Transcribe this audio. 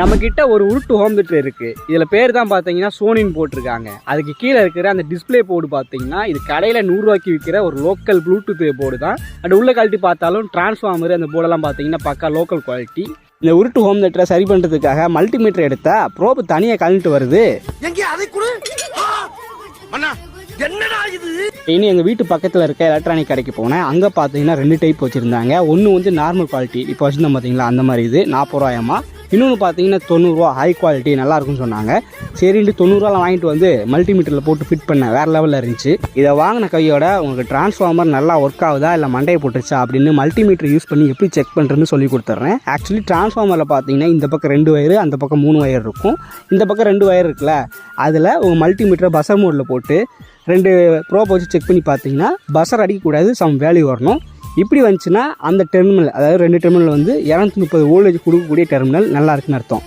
நம்ம கிட்ட ஒரு உருட்டு ஹோம் தியேட்டர் இருக்கு. இதுல பேர் தான் பாத்தீங்கன்னா சோனின்னு போட்டிருக்காங்க. அதுக்கு கீழே இருக்கிற அந்த டிஸ்ப்ளே போர்டு பாத்தீங்கன்னா இது கடையில நூறுரூவாய்க்கு விற்கிற ஒரு லோக்கல் ப்ளூடூத் போர்டு தான். அது உள்ள கழட்டி பார்த்தாலும் டிரான்ஸ்ஃபார்மர் அந்த போர்டெல்லாம் பாத்தீங்கன்னா பக்கா லோக்கல் குவாலிட்டி இந்த உருட்டு ஹோம் தியேட்டரை சரி பண்ணுறதுக்காக மல்டிமீட்டர் எடுத்தா ப்ரோப் தனியாக கழட்டு வருது. இனி எங்கள் வீட்டு பக்கத்தில் இருக்க எலக்ட்ரானிக் கடைக்கு போனேன். அங்கே பார்த்தீங்கன்னா ரெண்டு டைப் வச்சுருந்தாங்க. ஒன்று வந்து நார்மல் குவாலிட்டி இப்போ வச்சுருந்தோம் பார்த்தீங்களா அந்த மாதிரி இது. நாற்பது ரூபாயமா இன்னொன்று பார்த்தீங்கன்னா தொண்ணூறுரூவா ஹை குவாலிட்டி நல்லா இருக்கும்னு சொன்னாங்க. சரின்ட்டு தொண்ணூறுரூவா வாங்கிட்டு வந்து மல்டிமீட்டரில் போட்டு ஃபிட் பண்ணேன் வேறு லெவலில் இருந்துச்சு. இதை வாங்கின கையோட உங்களுக்கு டிரான்ஸ்ஃபார்மர் நல்லா ஒர்க் ஆகுதா இல்லை மண்டையை போட்டுருச்சா அப்படின்னு மல்டிமீட்டர் யூஸ் பண்ணி எப்படி செக் பண்ணுறதுன்னு சொல்லி கொடுத்துட்றேன் ஆக்சுவலி டிரான்ஸ்ஃபார்மரில் பார்த்தீங்கன்னா இந்த பக்கம் ரெண்டு வயர் அந்த பக்கம் மூணு வயர் இருக்கும். இந்த பக்கம் ரெண்டு வயர் இருக்குல்ல அதில் உங்கள் மல்டிமீட்டரை பசர் மோடில் போட்டு ரெண்டு ப்ரோப் வச்சு செக் பண்ணி பார்த்தீங்கன்னா பஸ்ஸர் அடிக்கக்கூடாது சம் வேல்யூ வரணும். இப்படி வந்துச்சுன்னா அந்த டெர்மினல் அதாவது ரெண்டு டெர்மினல் வந்து இரநூத்தி முப்பது வோல்டேஜ் கொடுக்கக்கூடிய டெர்மினல் நல்லா இருக்குன்னு அர்த்தம்.